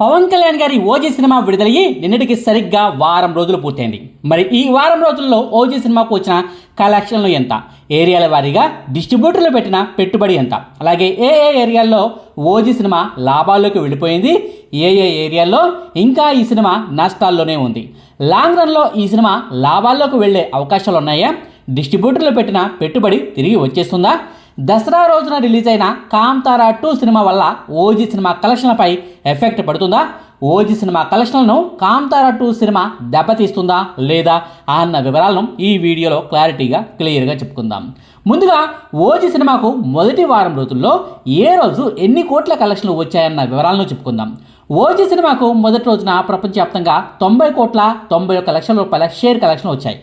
పవన్ కళ్యాణ్ గారి OG cinema విడుదలయ్యి నిన్నటికి సరిగ్గా వారం రోజులు పూర్తయింది. మరి ఈ వారం రోజుల్లో ఓజీ సినిమాకు వచ్చిన కలెక్షన్లు ఎంత? ఏరియాల వారీగా డిస్ట్రిబ్యూటర్లు పెట్టిన పెట్టుబడి ఎంత? అలాగే ఏ ఏ ఏరియాల్లో ఓజీ సినిమా లాభాల్లోకి వెళ్ళిపోయింది? ఏ ఏ ఏరియాల్లో? ఇంకా ఈ సినిమా నష్టాల్లోనే ఉంది. లాంగ్ రన్లో ఈ సినిమా లాభాల్లోకి వెళ్ళే అవకాశాలు ఉన్నాయా డిస్ట్రిబ్యూటర్లు పెట్టిన పెట్టుబడి తిరిగి వచ్చేస్తుందా? దసరా రోజున రిలీజ్ అయిన కాంతారా టూ సినిమా వల్ల ఓజీ సినిమా కలెక్షన్లపై ఎఫెక్ట్ పడుతుందా? ఓజీ సినిమా కలెక్షన్లను కాంతారా టూ సినిమా దెబ్బతీస్తుందా లేదా అన్న వివరాలను ఈ వీడియోలో క్లారిటీగా క్లియర్గా చెప్పుకుందాం. ముందుగా ఓజీ సినిమాకు మొదటి వారం రోజుల్లో ఏ రోజు ఎన్ని కోట్ల కలెక్షన్లు వచ్చాయన్న వివరాలను చెప్పుకుందాం. ఓజీ సినిమాకు మొదటి రోజున ప్రపంచవ్యాప్తంగా తొంభై కోట్ల తొంభై ఒక్క లక్షల రూపాయల షేర్ కలెక్షన్ వచ్చాయి.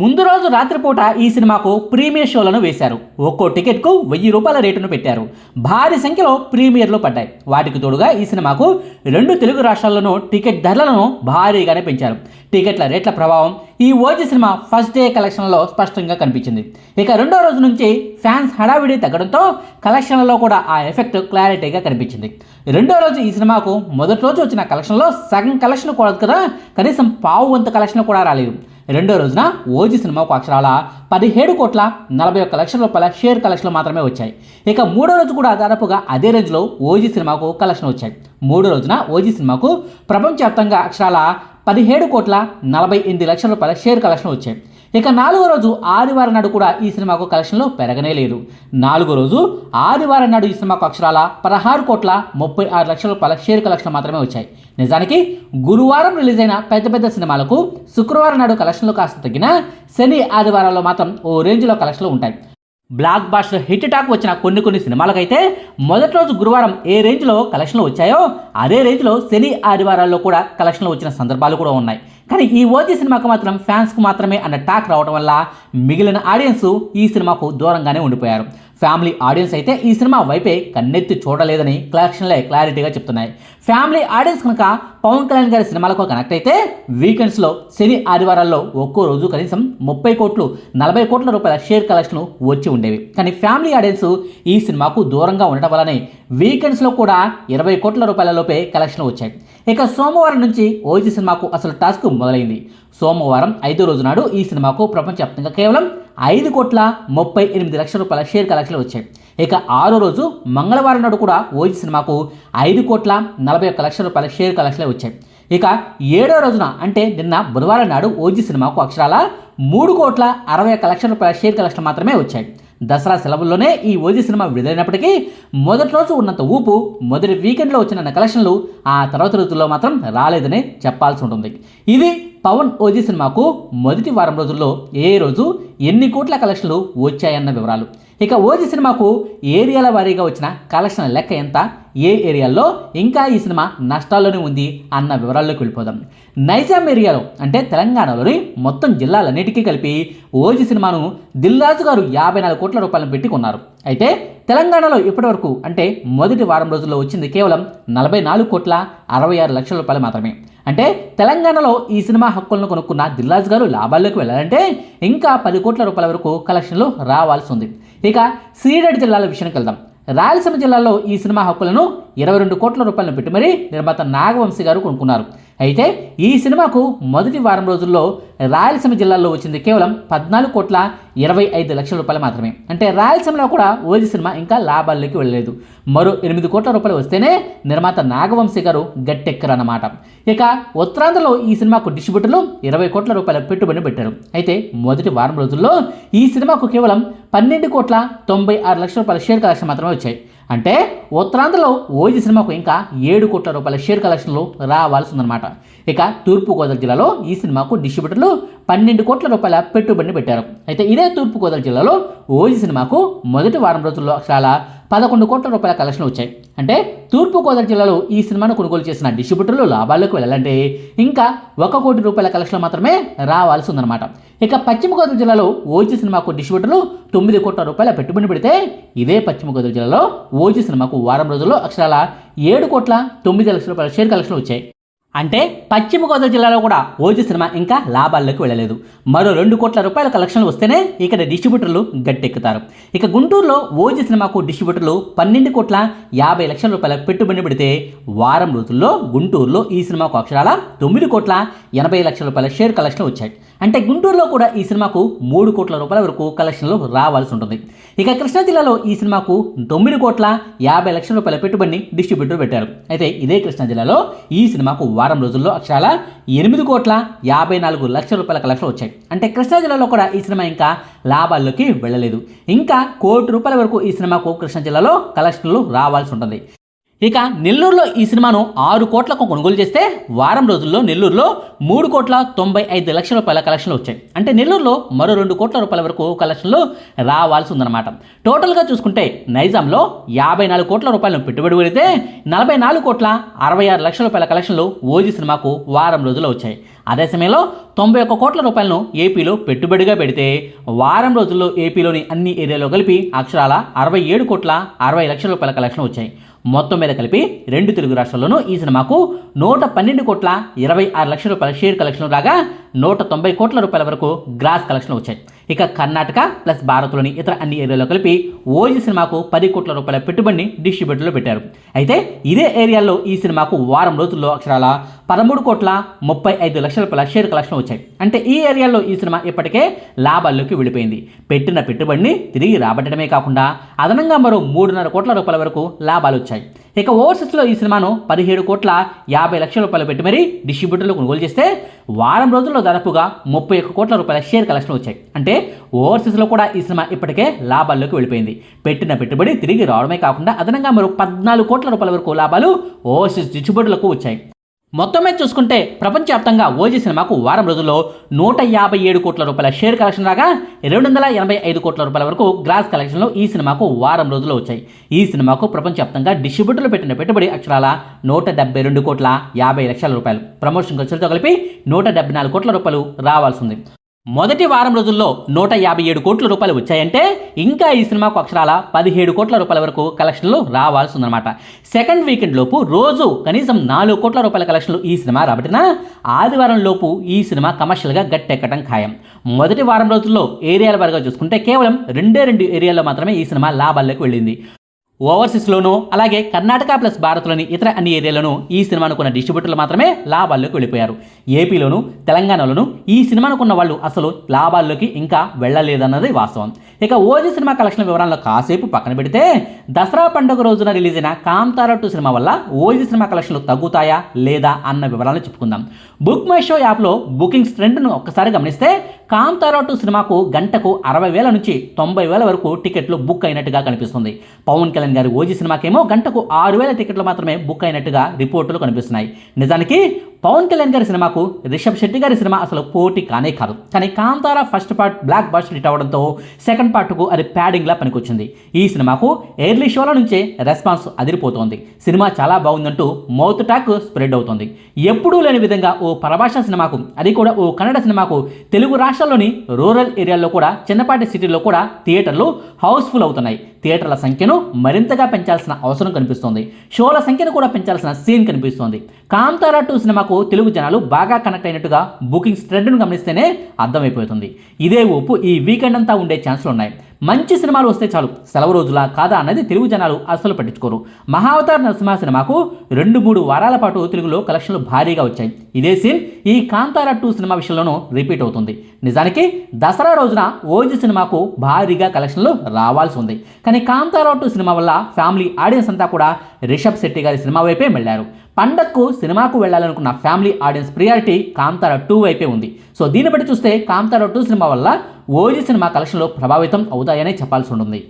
ముందు రోజు రాత్రిపూట ఈ సినిమాకు ప్రీమియర్ షోలను వేశారు. ఒక్కో టికెట్కు వెయ్యి రూపాయల రేటును పెట్టారు. భారీ సంఖ్యలో ప్రీమియర్లు పడ్డాయి. వాటికి తోడుగా ఈ సినిమాకు రెండు తెలుగు రాష్ట్రాల్లోనూ టికెట్ ధరలను భారీగానే పెంచారు. టికెట్ల రేట్ల ప్రభావం ఈ ఓజీ సినిమా ఫస్ట్ డే కలెక్షన్లలో స్పష్టంగా కనిపించింది. ఇక రెండో రోజు నుంచి ఫ్యాన్స్ హడావిడి తగ్గడంతో కలెక్షన్లలో కూడా ఆ ఎఫెక్ట్ క్లారిటీగా కనిపించింది. రెండో రోజు ఈ సినిమాకు మొదటి రోజు వచ్చిన కలెక్షన్లో సగం కలెక్షన్ కూడా కదా కనీసం పావు వంతు కలెక్షన్ కూడా రాలేదు. రెండో రోజున ఓజీ సినిమాకు అక్షరాల పదిహేడు కోట్ల నలభై ఒక్క లక్షల రూపాయల షేర్ కలెక్షన్లు మాత్రమే వచ్చాయి. ఇక మూడో రోజు కూడా దాదాపుగా అదే రేంజ్లో ఓజీ సినిమాకు కలెక్షన్ వచ్చాయి. మూడో రోజున ఓజీ సినిమాకు ప్రపంచవ్యాప్తంగా అక్షరాల పదిహేడు కోట్ల నలభై ఎనిమిది లక్షల రూపాయల షేర్ కలెక్షన్ వచ్చాయి. ఇక నాలుగో రోజు ఆదివారం నాడు కూడా ఈ సినిమాకు కలెక్షన్లు పెరగనే లేదు. నాలుగో రోజు ఆదివారం నాడు ఈ సినిమాకు అక్షరాల పదహారు కోట్ల ముప్పై ఆరు లక్షల పలక్షేరు షేర్ మాత్రమే వచ్చాయి. నిజానికి గురువారం రిలీజ్ అయిన పెద్ద పెద్ద సినిమాలకు శుక్రవారం నాడు కలెక్షన్లు కాస్త తగ్గిన శని ఆదివారాల్లో మాత్రం ఓ రేంజ్లో కలెక్షన్లు ఉంటాయి. బ్లాక్ బాస్టర్ హిట్ టాక్ వచ్చిన కొన్ని కొన్ని సినిమాలకైతే మొదటి రోజు గురువారం ఏ రేంజ్లో కలెక్షన్లు వచ్చాయో అదే రేంజ్లో శని ఆదివారాల్లో కూడా కలెక్షన్లు వచ్చిన సందర్భాలు కూడా ఉన్నాయి. కానీ ఈ ఓజీ సినిమాకు మాత్రం ఫ్యాన్స్కు మాత్రమే అన్న టాక్ రావడం వల్ల మిగిలిన ఆడియన్స్ ఈ సినిమాకు దూరంగానే ఉండిపోయారు. ఫ్యామిలీ ఆడియన్స్ అయితే ఈ సినిమా వైపే కన్నెత్తి చూడలేదని కలెక్షన్లే క్లారిటీగా చెప్తున్నాయి. ఫ్యామిలీ ఆడియన్స్ కనుక పవన్ కళ్యాణ్ గారి సినిమాలకు కనెక్ట్ అయితే వీకెండ్స్లో శని ఆదివారాల్లో ఒక్కో రోజు కనీసం ముప్పై కోట్లు నలభై కోట్ల రూపాయల షేర్ కలెక్షన్ వచ్చి ఉండేవి. కానీ ఫ్యామిలీ ఆడియన్స్ ఈ సినిమాకు దూరంగా ఉండటం వల్లనే వీకెండ్స్లో కూడా ఇరవై కోట్ల రూపాయల లోపే కలెక్షన్ వచ్చాయి. ఇక సోమవారం నుంచి ఓజీ సినిమాకు అసలు టాస్క్ మొదలైంది. సోమవారం ఐదో రోజు నాడు ఈ సినిమాకు ప్రపంచవ్యాప్తంగా కేవలం ఐదు కోట్ల ముప్పై ఎనిమిది లక్షల రూపాయల షేర్ కలెక్షన్లు వచ్చాయి. ఇక ఆరో రోజు మంగళవారం నాడు కూడా ఓజీ సినిమాకు ఐదు కోట్ల నలభై ఒక్క లక్షల రూపాయల షేర్ కలెక్షన్లు వచ్చాయి. ఇక ఏడో రోజున అంటే నిన్న బుధవారం నాడు ఓజీ సినిమాకు అక్షరాల మూడు కోట్ల అరవై ఒక్క లక్షల రూపాయల షేర్ కలెక్షన్ మాత్రమే వచ్చాయి. దసరా సెలవుల్లోనే ఈ ఓజీ సినిమా విడుదలైనప్పటికీ మొదటి రోజు ఉన్నంత ఊపు మొదటి వీకెండ్లో వచ్చిన కలెక్షన్లు ఆ తర్వాత రోజుల్లో మాత్రం రాలేదని చెప్పాల్సి ఉంటుంది. ఇది పవన్ ఓజీ సినిమాకు మొదటి వారం రోజుల్లో ఏ రోజు ఎన్ని కోట్ల కలెక్షన్లు వచ్చాయన్న వివరాలు. ఇక ఓజీ సినిమాకు ఏరియాల వారీగా వచ్చిన కలెక్షన్ లెక్క ఎంత? ఏ ఏరియాల్లో? ఇంకా ఈ సినిమా నష్టాల్లోనే ఉంది అన్న వివరాల్లోకి వెళ్ళిపోదాం. నైజాం ఏరియాలో అంటే తెలంగాణలోని మొత్తం జిల్లాలన్నిటికీ కలిపి ఓజీ సినిమాను దిల్రాజు గారు యాభై నాలుగు కోట్ల రూపాయలను పెట్టి కొన్నారు. అయితే తెలంగాణలో ఇప్పటివరకు అంటే మొదటి వారం రోజుల్లో వచ్చింది కేవలం నలభై నాలుగు కోట్ల అరవై ఆరు లక్షల రూపాయలు మాత్రమే. అంటే తెలంగాణలో ఈ సినిమా హక్కులను కొనుక్కున్న దిల్రాజు గారు లాభాల్లోకి వెళ్ళాలంటే ఇంకా పది కోట్ల రూపాయల వరకు కలెక్షన్లు రావాల్సి ఉంది. ఇక సీడెడ్ జిల్లాల విషయానికి వెళ్దాం. రాయలసీమ జిల్లాలో ఈ సినిమా హక్కులను ఇరవై రెండు కోట్ల రూపాయలను పెట్టి మరీ నిర్మాత నాగవంశీ గారు కొనుక్కున్నారు. అయితే ఈ సినిమాకు మొదటి వారం రోజుల్లో రాయలసీమ జిల్లాలో వచ్చింది కేవలం పద్నాలుగు కోట్ల ఇరవై ఐదు లక్షల రూపాయలు మాత్రమే. అంటే రాయలసీమలో కూడా ఓజీ సినిమా ఇంకా లాభాల్లోకి వెళ్ళలేదు. మరో ఎనిమిది కోట్ల రూపాయలు వస్తేనే నిర్మాత నాగవంశీ గారు గట్టెక్కరన్నమాట. ఇక ఉత్తరాంధ్రలో ఈ సినిమాకు డిస్ట్రిబ్యూటర్లు ఇరవై కోట్ల రూపాయల పెట్టుబడి పెట్టారు. అయితే మొదటి వారం రోజుల్లో ఈ సినిమాకు కేవలం పన్నెండు కోట్ల తొంభై ఆరు లక్షల రూపాయల షేర్ కలెక్షన్ మాత్రమే వచ్చాయి. అంటే ఉత్తరాంధ్రలో ఓజీ సినిమాకు ఇంకా ఏడు కోట్ల రూపాయల షేర్ కలెక్షన్లు రావాల్సిందనమాట ఇక తూర్పుగోదావరి జిల్లాలో ఈ సినిమాకు డిస్ట్రిబ్యూటర్లు పన్నెండు కోట్ల రూపాయల పెట్టుబడిని పెట్టారు. అయితే ఇదే తూర్పుగోదావరి జిల్లాలో ఓజీ సినిమాకు మొదటి వారం రోజుల్లో అక్షరాల పదకొండు కోట్ల రూపాయల కలెక్షన్ వచ్చాయి. అంటే తూర్పుగోదావరి జిల్లాలో ఈ సినిమాను కొనుగోలు చేసిన డిస్ట్రిబ్యూటర్లు లాభాల్లోకి వెళ్ళాలంటే ఇంకా ఒక కోటి రూపాయల కలెక్షన్ మాత్రమే రావాల్సి ఉందన్నమాట. ఇక పశ్చిమ గోదావరి జిల్లాలో ఓజీ సినిమాకు డిస్ట్రిబ్యూటర్లు తొమ్మిది కోట్ల రూపాయల పెట్టుబడి పెడితే ఇదే పశ్చిమ గోదావరి జిల్లాలో ఓజీ సినిమాకు వారం రోజుల్లో అక్షరాల ఏడు కోట్ల తొమ్మిది లక్షల రూపాయల షేర్ కలెక్షన్ వచ్చాయి. అంటే పశ్చిమ గోదావరి జిల్లాలో కూడా ఓజీ సినిమా ఇంకా లాభాల్లోకి వెళ్ళలేదు. మరో రెండు కోట్ల రూపాయల కలెక్షన్లు వస్తేనే ఇక్కడ డిస్ట్రిబ్యూటర్లు గట్టెక్కుతారు. ఇక గుంటూరులో ఓజీ సినిమాకు డిస్ట్రిబ్యూటర్లు పన్నెండు కోట్ల యాభై లక్షల రూపాయల పెట్టుబడి పెడితే వారం రోజుల్లో గుంటూరులో ఈ సినిమాకు అక్షరాల తొమ్మిది కోట్ల ఎనభై లక్షల రూపాయల షేర్ కలెక్షన్లు వచ్చాయి. అంటే గుంటూరులో కూడా ఈ సినిమాకు మూడు కోట్ల రూపాయల వరకు కలెక్షన్లు రావాల్సి ఉంటుంది. ఇక కృష్ణా జిల్లాలో ఈ సినిమాకు తొమ్మిది కోట్ల యాభై లక్షల రూపాయల పెట్టుబడిని డిస్ట్రిబ్యూటర్ పెట్టారు. అయితే ఇదే కృష్ణా జిల్లాలో ఈ సినిమాకు వారం రోజుల్లో అక్షరాల ఎనిమిది కోట్ల యాభై నాలుగు లక్షల రూపాయల కలెక్షన్ వచ్చాయి. అంటే కృష్ణా జిల్లాలో కూడా ఈ సినిమా ఇంకా లాభాల్లోకి వెళ్ళలేదు. ఇంకా కోటి రూపాయల వరకు ఈ సినిమాకు కృష్ణా జిల్లాలో కలెక్షన్లు రావాల్సి ఉంటుంది. ఇక నెల్లూరులో ఈ సినిమాను ఆరు కోట్లకు కొనుగోలు చేస్తే వారం రోజుల్లో నెల్లూరులో మూడు కోట్ల తొంభై ఐదు లక్షల రూపాయల కలెక్షన్లు వచ్చాయి. అంటే నెల్లూరులో మరో రెండు కోట్ల రూపాయల వరకు కలెక్షన్లు రావాల్సి ఉందన్నమాట. టోటల్గా చూసుకుంటే నైజాంలో యాభై నాలుగు కోట్ల రూపాయలను పెట్టుబడి పెడితే నలభై నాలుగు కోట్ల అరవై ఆరు లక్షల రూపాయల కలెక్షన్లు ఓజీ సినిమాకు వారం రోజుల్లో వచ్చాయి. అదే సమయంలో తొంభై ఒక్క కోట్ల రూపాయలను ఏపీలో పెట్టుబడిగా పెడితే వారం రోజుల్లో ఏపీలోని అన్ని ఏరియాలో కలిపి అక్షరాల అరవై ఏడు కోట్ల అరవై లక్షల రూపాయల కలెక్షన్ వచ్చాయి. మొత్తం మీద కలిపి రెండు తెలుగు రాష్ట్రాల్లోనూ ఈ సినిమాకు నూట పన్నెండు కోట్ల ఇరవై ఆరు లక్షల రూపాయల షేర్ కలెక్షన్ రాగా నూట తొంభై కోట్ల రూపాయల వరకు గ్రాస్ కలెక్షన్ వచ్చాయి. ఇక కర్ణాటక ప్లస్ భారత్లోని ఇతర అన్ని ఏరియాలో కలిపి ఓజీ సినిమాకు పది కోట్ల రూపాయల పెట్టుబడిని డిస్ట్రిబ్యూటర్లో పెట్టారు. అయితే ఇదే ఏరియాలో ఈ సినిమాకు వారం రోజుల్లో అక్షరాల పదమూడు కోట్ల ముప్పై ఐదు లక్షల రూపాయల షేర్ కలెక్షన్ వచ్చాయి. అంటే ఈ ఏరియాలో ఈ సినిమా ఇప్పటికే లాభాల్లోకి వెళ్ళిపోయింది. పెట్టిన పెట్టుబడిని తిరిగి రాబట్టడమే కాకుండా అదనంగా మరో మూడున్నర కోట్ల రూపాయల వరకు లాభాలు వచ్చాయి. ఇక ఓవర్సీస్లో ఈ సినిమాను పదిహేడు కోట్ల యాభై లక్షల రూపాయలు పెట్టి మరీ డిస్ట్రిబ్యూటర్లు కొనుగోలు చేస్తే వారం రోజుల్లో దాదాపుగా ముప్పై ఒక్క కోట్ల రూపాయల షేర్ కలెక్షన్ వచ్చాయి. అంటే ఓవర్సీస్లో కూడా ఈ సినిమా ఇప్పటికే లాభాల్లోకి వెళ్ళిపోయింది. పెట్టిన పెట్టుబడి తిరిగి రావడమే కాకుండా అదనంగా మరో పద్నాలుగు కోట్ల రూపాయల వరకు లాభాలు ఓవర్సీస్ డిస్ట్రిబ్యూటర్లకు వచ్చాయి. మొత్తం మీద చూసుకుంటే ప్రపంచవ్యాప్తంగా ఓజీ సినిమాకు వారం రోజుల్లో నూట యాభై ఏడు కోట్ల రూపాయల షేర్ కలెక్షన్ రాగా రెండు వందల ఎనభై ఐదు కోట్ల రూపాయల వరకు గ్రాస్ కలెక్షన్లు ఈ సినిమాకు వారం రోజుల్లో వచ్చాయి. ఈ సినిమాకు ప్రపంచవ్యాప్తంగా డిస్ట్రిబ్యూటర్లు పెట్టిన పెట్టుబడి అక్షరాల నూట డెబ్బై రెండు కోట్ల యాభై లక్షల రూపాయలు. ప్రమోషన్ ఖర్చులతో కలిపి నూట డెబ్బై నాలుగు కోట్ల రూపాయలు రావాల్సింది మొదటి వారం రోజుల్లో నూట యాభై ఏడు కోట్ల రూపాయలు వచ్చాయంటే ఇంకా ఈ సినిమాకు అక్షరాల పదిహేడు కోట్ల రూపాయల వరకు కలెక్షన్లు రావాల్సి ఉందన్నమాట సెకండ్ వీకెండ్ లోపు రోజు కనీసం నాలుగు కోట్ల రూపాయల కలెక్షన్లు ఈ సినిమా రాబట్టిన ఆదివారం లోపు ఈ సినిమా కమర్షియల్గా గట్టెక్కడం ఖాయం. మొదటి వారం రోజుల్లో ఏరియాల వరకు చూసుకుంటే కేవలం రెండే రెండు ఏరియాల్లో మాత్రమే ఈ సినిమా లాభాల్లోకి వెళ్ళింది. ఓవర్సీస్లోనూ అలాగే కర్ణాటక ప్లస్ భారత్లోని ఇతర అన్ని ఏరియాలోనూ ఈ సినిమాను కొన్న డిస్ట్రిబ్యూటర్లు మాత్రమే లాభాల్లోకి వెళ్ళిపోయారు. ఏపీలోను తెలంగాణలోను ఈ సినిమాను కొన్న వాళ్ళు అసలు లాభాల్లోకి ఇంకా వెళ్ళలేదన్నది వాస్తవం. ఇక ఓజీ సినిమా కలెక్షన్ వివరాలను కాసేపు పక్కన పెడితే దసరా పండుగ రోజున రిలీజ్ అయిన కాంతారా టూ సినిమా వల్ల ఓజీ సినిమా కలెక్షన్లు తగ్గుతాయా లేదా అన్న వివరాలను చెప్పుకుందాం. బుక్ మై షో యాప్లో బుకింగ్స్ ట్రెండ్ను ఒక్కసారి గమనిస్తే కాంతారా టూ సినిమాకు గంటకు అరవై వేల నుంచి తొంభై వేల వరకు టికెట్లు బుక్ అయినట్టుగా కనిపిస్తుంది. పవన్ కళ్యాణ్ గారి ఓజీ సినిమాకేమో గంటకు ఆరు వేల టికెట్లు మాత్రమే బుక్ అయినట్టుగా రిపోర్టులు కనిపిస్తున్నాయి. నిజానికి పవన్ కళ్యాణ్ గారి సినిమాకు రిషబ్ శెట్టి గారి సినిమా అసలు పోటీ కానే కాదు. కానీ Kantara first part blockbuster hit అవడంతో సెకండ్ పార్ట్కు అది ప్యాడింగ్లా పనికొచ్చింది. ఈ సినిమాకు ఎయిర్లీ షోల నుంచే రెస్పాన్స్ అదిరిపోతోంది. సినిమా చాలా బాగుందంటూ మౌత్ టాక్ స్ప్రెడ్ అవుతోంది. ఎప్పుడూ లేని విధంగా ఓ పరభాష సినిమాకు అది కూడా ఓ కన్నడ సినిమాకు తెలుగు రాష్ట్రాల్లోని రూరల్ ఏరియాల్లో కూడా చిన్నపాటి సిటీల్లో కూడా థియేటర్లు హౌస్ఫుల్ అవుతున్నాయి. థియేటర్ల సంఖ్యను మరింతగా పెంచాల్సిన అవసరం కనిపిస్తోంది. షోల సంఖ్యను కూడా పెంచాల్సిన సీన్ కనిపిస్తోంది. కాంతారా టూ సినిమాకు తెలుగు జనాలు బాగా కనెక్ట్ అయినట్టుగా బుకింగ్స్ ట్రెండ్ను గమనిస్తేనే అర్థమైపోతుంది. ఇదే ఊపు ఈ వీకెండ్ అంతా ఉండే ఛాన్సులు ఉన్నాయి మంచి సినిమాలు వస్తే చాలు. సెలవు రోజులా కాదా అన్నది తెలుగు జనాలు అస్సలు పట్టించుకోరు. మహావతార నరసింహ సినిమాకు రెండు మూడు వారాల పాటు తెలుగులో కలెక్షన్లు భారీగా వచ్చాయి. ఇదే సీన్ ఈ కాంతారా టూ సినిమా విషయంలోనూ రిపీట్ అవుతుంది. నిజానికి దసరా రోజున ఓజీ సినిమాకు భారీగా కలెక్షన్లు రావాల్సి ఉంది. కానీ కాంతారా టూ సినిమా వల్ల ఫ్యామిలీ ఆడియన్స్ అంతా కూడా రిషబ్ శెట్టి గారి సినిమా వైపే వెళ్ళారు. పండక్కు సినిమాకు వెళ్ళాలనుకున్న family audience priority Kantara two వైపే ఉంది. సో దీన్ని బట్టి చూస్తే కాంతారా టూ సినిమా వల్ల ఓజీ సినిమా కలెక్షన్లో ప్రభావితం అవుతాయనే చెప్పాల్సి ఉంటుంది.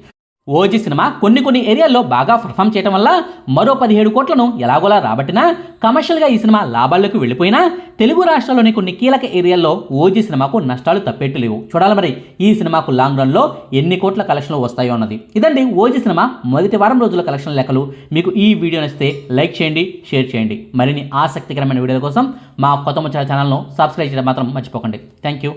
ఓజీ సినిమా కొన్ని కొన్ని ఏరియాల్లో బాగా పర్ఫామ్ చేయడం వల్ల మరో పదిహేడు కోట్లను ఎలాగోలా రాబట్టినా కమర్షియల్గా ఈ సినిమా లాభాల్లోకి వెళ్ళిపోయినా తెలుగు రాష్ట్రాల్లోని కొన్ని కీలక ఏరియాల్లో ఓజీ సినిమాకు నష్టాలు తప్పేట్టు లేవు. చూడాలి మరి ఈ సినిమాకు లాంగ్ రన్లో ఎన్ని కోట్ల కలెక్షన్లు వస్తాయో అన్నది. ఇదండి ఓజీ సినిమా మొదటి వారం రోజుల కలెక్షన్ లెక్కలు. మీకు ఈ వీడియో నచ్చితే లైక్ చేయండి షేర్ చేయండి. మరిన్ని ఆసక్తికరమైన వీడియోల కోసం మా కొత్త ముచ్చాల ఛానల్ను సబ్స్క్రైబ్ చేయడం మాత్రం మర్చిపోకండి. Thank you